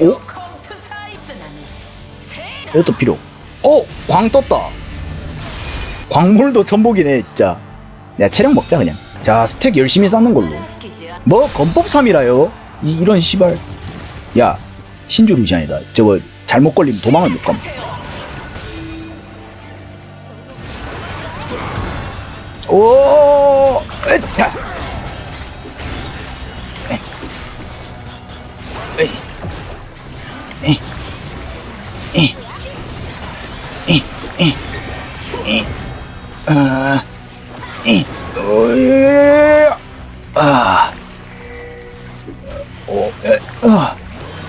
오? 이것도 필요. 어, 광 떴다. 광물도 전복이네, 진짜. 야, 체력 먹자, 그냥. 자, 스택 열심히 쌓는 걸로. 뭐, 건법 3이라요? 이, 이런 씨발. 야, 신주 루시안이다. 저거, 잘못 걸리면 도망을 못 감. 세요. 오, 으차. 아. 에이. 오예. 아. 오, 에, 아.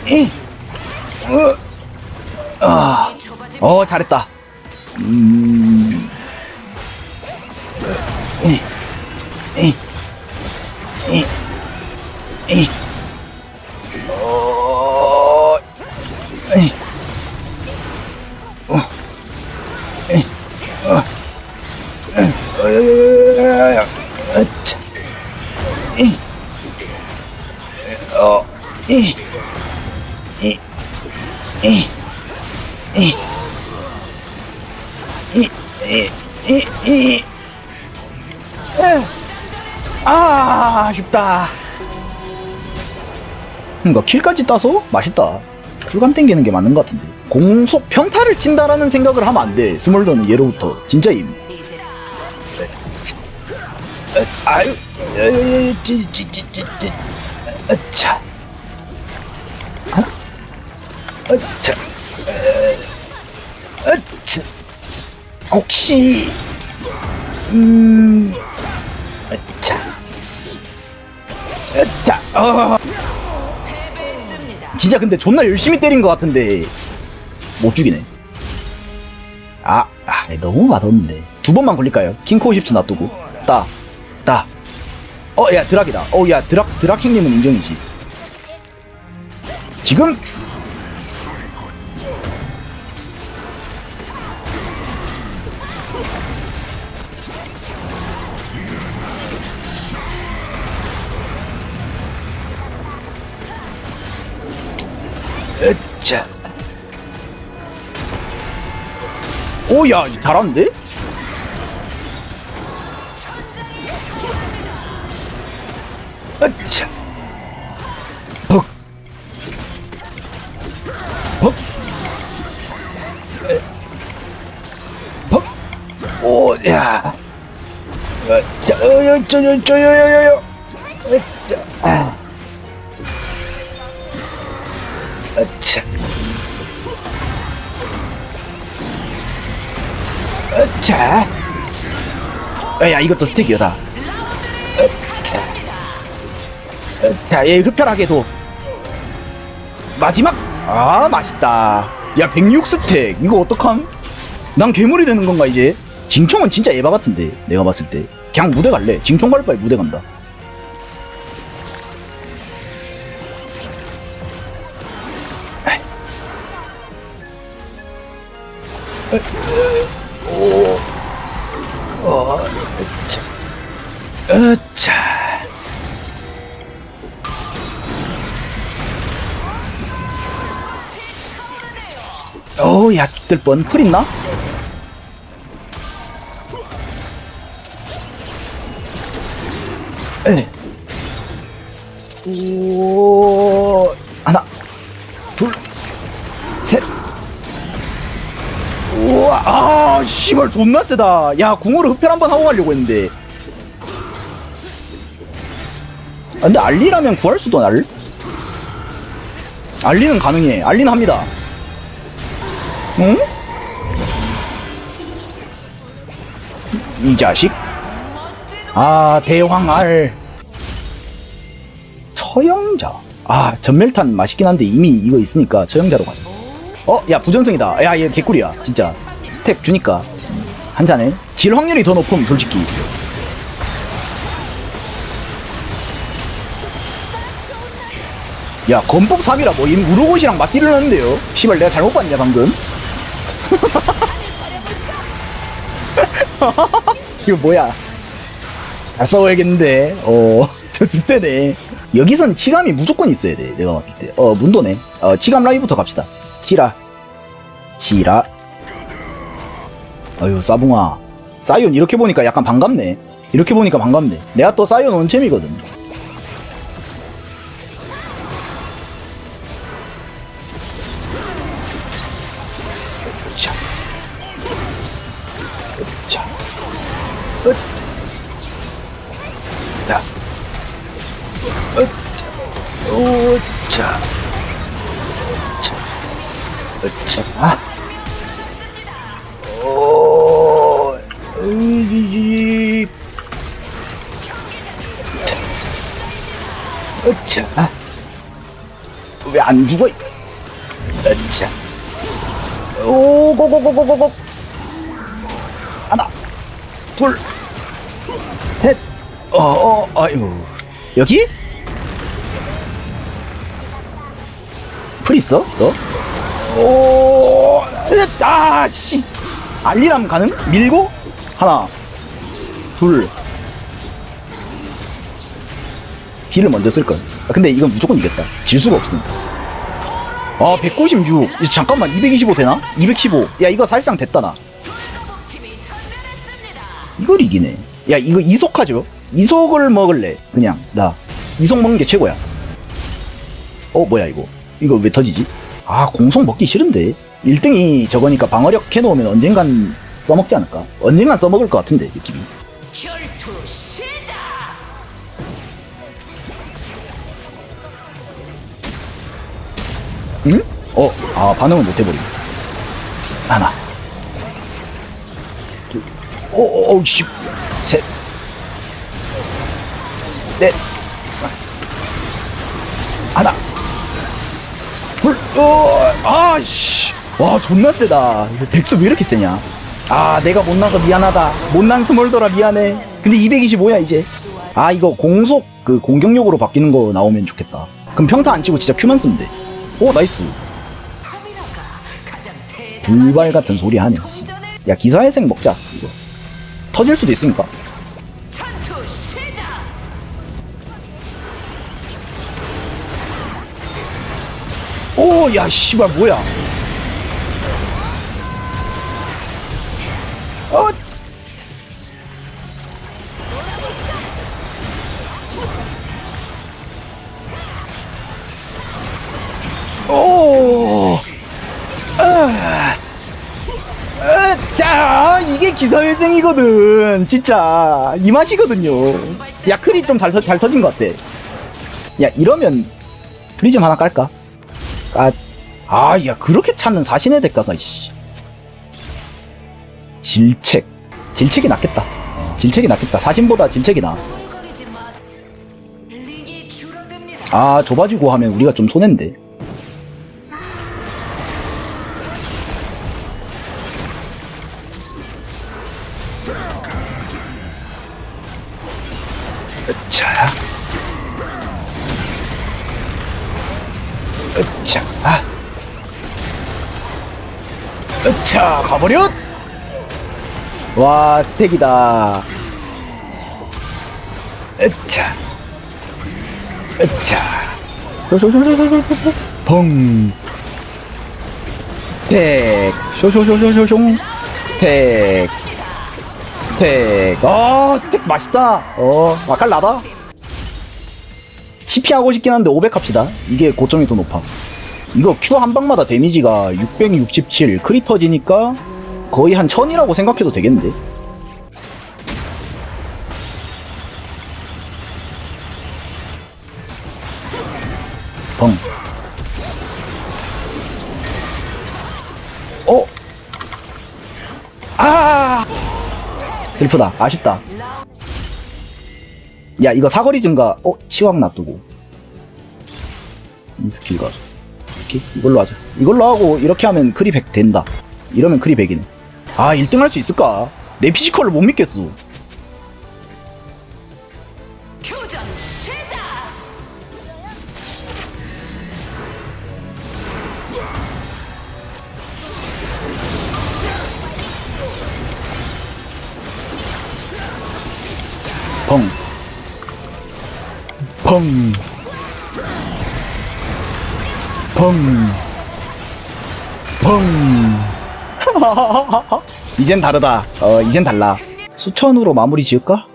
에이. 어. 아. 이 어, 잘했다. 음. 에, 에, 에, 에. 아, 아쉽다. 그니까 킬까지 따서 맛있다. 출감 땡기는 게 맞는 것 같은데. 공속 평타를 친다라는 생각을 하면 안 돼. 스몰더는 예로부터 진짜임. 아유, 야야야, 찌찌찌찌찌, 아차, 아, 아차, 에, 아차, 혹시, 음, 아차, 아차, 어. 진짜 근데 존나 열심히 때린 것 같은데 못 죽이네. 아, 아 너무 맛없는데. 두 번만 걸릴까요? 킹코 50초 놔두고. 따, 따. 어, 야, 드락이다. 어, 야, 드락, 드락킹님은 인정이지. 지금. 으차. 오, 야, 잘하는데? 오, 야. 으차. 어, 여, 저, 저, 저, 여, 여, 여, 여. 으차. 아. 으차. 으차. 어, 야, 이것도 스택이다. 으차. 자, 얘 흡혈하게 도 마지막 아 맛있다. 야 106 스택 이거 어떡함? 난 괴물이 되는 건가 이제? 징총은 진짜 에바 같은데 내가 봤을 때 그냥 무대 갈래. 징총 갈 바에 무대 간다. 으차. 어우, 야, 죽될 뻔. 풀 있나? 오, 하나, 둘, 셋. 우와, 아, 씨발, 존나 세다. 야, 궁으로 흡혈 한번 하고 가려고 했는데. 아, 근데 알리라면 구할 수도 날? 알리는 가능해. 알리는 합니다. 응? 이 자식? 아, 대황알. 처형자. 아, 전멸탄 맛있긴 한데 이미 이거 있으니까 처형자로 가자. 어, 야, 부전승이다. 야, 얘 개꿀이야. 진짜. 스택 주니까. 한 잔에. 질 확률이 더 높음, 솔직히. 야, 건법 3이라 뭐, 이 우르고시랑 맞디를 하는데요? 씨발, 내가 잘못 봤냐, 방금? 이거 뭐야? 잘 싸워야겠는데. 어, 저 둘때네. 여기선 치감이 무조건 있어야 돼. 내가 봤을 때. 어, 문도네. 어, 치감 라이브부터 갑시다. 치라. 치라. 아유, 싸붕아. 사이온 이렇게 보니까 약간 반갑네. 이렇게 보니까 반갑네. 내가 또 사이온 원챔이거든. 오, 자. 자. 으, 자. 아. 오, 으이, 자. 으차. 아. 왜안 죽어? 으차. 오, 고고고고고고. 하나, 둘, 셋. 어, 어, 아유. 여기? 풀 있어? 너? 오, 아, 씨. 알리람 가능? 밀고? 하나, 둘. 딜을 먼저 쓸걸. 아, 근데 이건 무조건 이겼다. 질 수가 없습니다. 아, 196. 이제 잠깐만, 225 되나? 215. 야, 이거 사실상 됐다, 나. 이걸 이기네. 야, 이거 이속하죠? 이속을 먹을래. 그냥, 나. 이속 먹는 게 최고야. 어, 뭐야, 이거. 이거 왜 터지지? 아, 공속 먹기 싫은데. 1등이 저거니까 방어력 해놓으면 언젠간 써먹지 않을까? 언젠간 써먹을 것 같은데, 느낌이. 결투 시작. 응? 어, 아, 반응을 못 해버리네. 하나. 둘. 오, 오, 오, 씨. 셋. 넷. 하나. 둘. 어, 아, 씨. 와, 존나 세다. 이거 백수 왜 이렇게 세냐? 아, 내가 못나서 미안하다. 못난 스몰더라 미안해. 근데 225야, 이제. 아, 이거 공속, 그, 공격력으로 바뀌는 거 나오면 좋겠다. 그럼 평타 안 치고 진짜 큐만 쓰면 돼. 오, 나이스. 불발 같은 소리 하네. 씨. 야, 기사회생 먹자, 이거. 터질 수도 있으니까. 오, 야, 씨발, 뭐야. 어, 오, 아, 아, 자, 이게 기사회생이거든. 진짜. 이 맛이거든요. 야, 크리 좀잘 잘 터진 것 같아. 야, 이러면 프리즘 하나 깔까? 아, 아, 야, 그렇게 찾는 사신의 대가가, 씨. 질책. 질책이 낫겠다. 어, 질책이 낫겠다. 사신보다 질책이 나. 아, 좁아지고 하면 우리가 좀 손해인데. 자. 아. 자, 가버려! 와, 스택이다. 자. 자. 펑. 스택. 쇼쇼쇼쇼쇼쇼. 스택. 스택. 아, 스택 맛있다. 어, 맛깔 나다. CP 하고 싶긴 한데 500 합시다. 이게 고점이 더 높아. 이거 Q 한 방마다 데미지가 667 크리 터지니까 거의 한 1000이라고 생각해도 되겠는데. 펑. 어? 아! 슬프다. 아쉽다. 야, 이거 사거리 증가. 어? 치왕 놔두고. 이 스킬 가져. 오케이. 이걸로 하자. 이걸로 하고, 이렇게 하면 크리 100 된다. 이러면 크리 100이네. 아, 1등 할 수 있을까? 내 피지컬을 못 믿겠어. 교전 시작. 펑. 펑. 펑. 펑. 이젠 다르다. 어, 이젠 달라. 수천으로 마무리 지을까?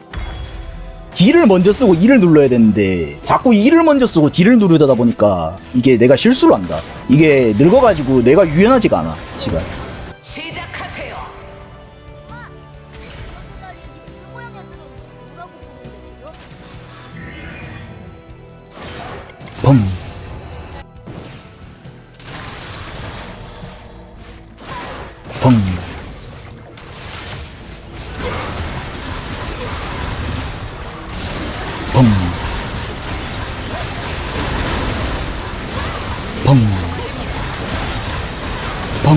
D를 먼저 쓰고 E를 눌러야 되는데 자꾸 E를 먼저 쓰고 D를 누르다 보니까 이게 내가 실수를 한다. 이게 늙어가지고 내가 유연하지가 않아. 시간. 시작하세요. 펑. 펑. 펑. 펑. 펑.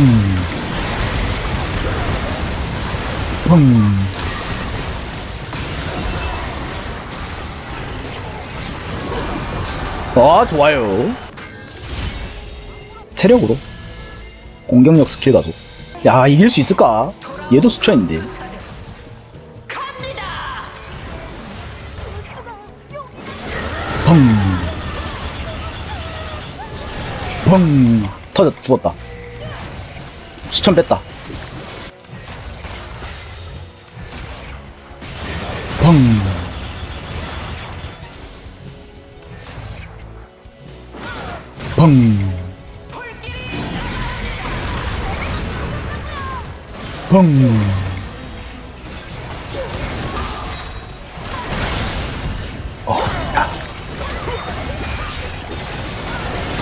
펑. 아, 좋아요. 체력으로. 공격력 스킬 가속. 야, 이길 수 있을까? 얘도 수천인데. 펑. 펑. 터졌, 죽었다. 수천 뺐다. 펑. 펑. 펑.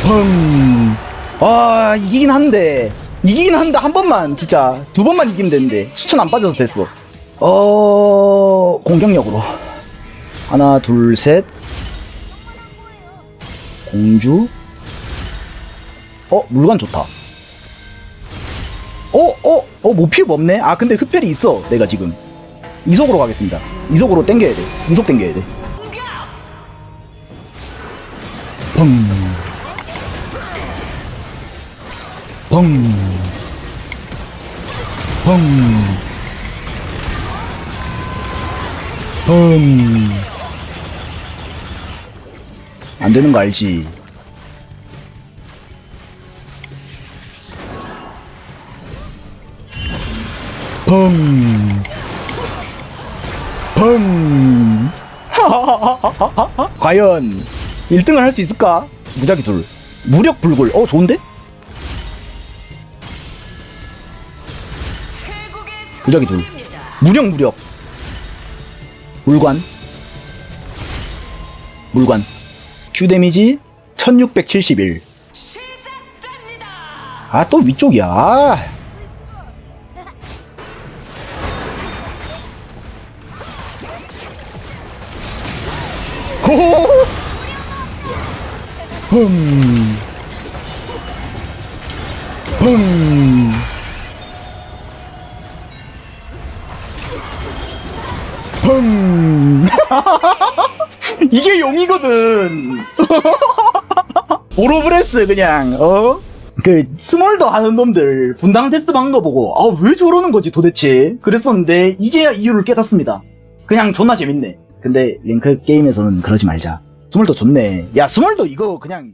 펑. 아, 이기긴 한데. 이기긴 한데, 한 번만, 진짜. 두 번만 이기면 되는데. 수천 안 빠져서 됐어. 어, 공격력으로. 하나, 둘, 셋. 공주. 어, 물건 좋다. 어, 어, 어, 모피브 없네? 아, 근데 흡혈이 있어, 내가 지금. 이속으로 가겠습니다. 이속으로 땡겨야 돼. 이속 땡겨야 돼. 펑. 펑. 펑. 펑. 안 되는 거 알지? 펑. 펑. 과연 1등을 할 수 있을까? 무작위 둘. 무력 불굴. 어, 좋은데? 무작위 둘. 무력 무력. 물관. 물관. Q 데미지 1671. 시작됩니다. 아, 또 위쪽이야. 아. 호! 흠. 흠. 흠. 이게 용이거든. 오로브레스 그냥 어? 그 스몰더 하는 놈들 분당 테스트 받는 거 보고 아 왜 저러는 거지 도대체 그랬었는데 이제야 이유를 깨닫습니다 그냥 존나 재밌네 근데 링크 게임에서는 그러지 말자. 스몰더 좋네. 야 스몰더 이거 그냥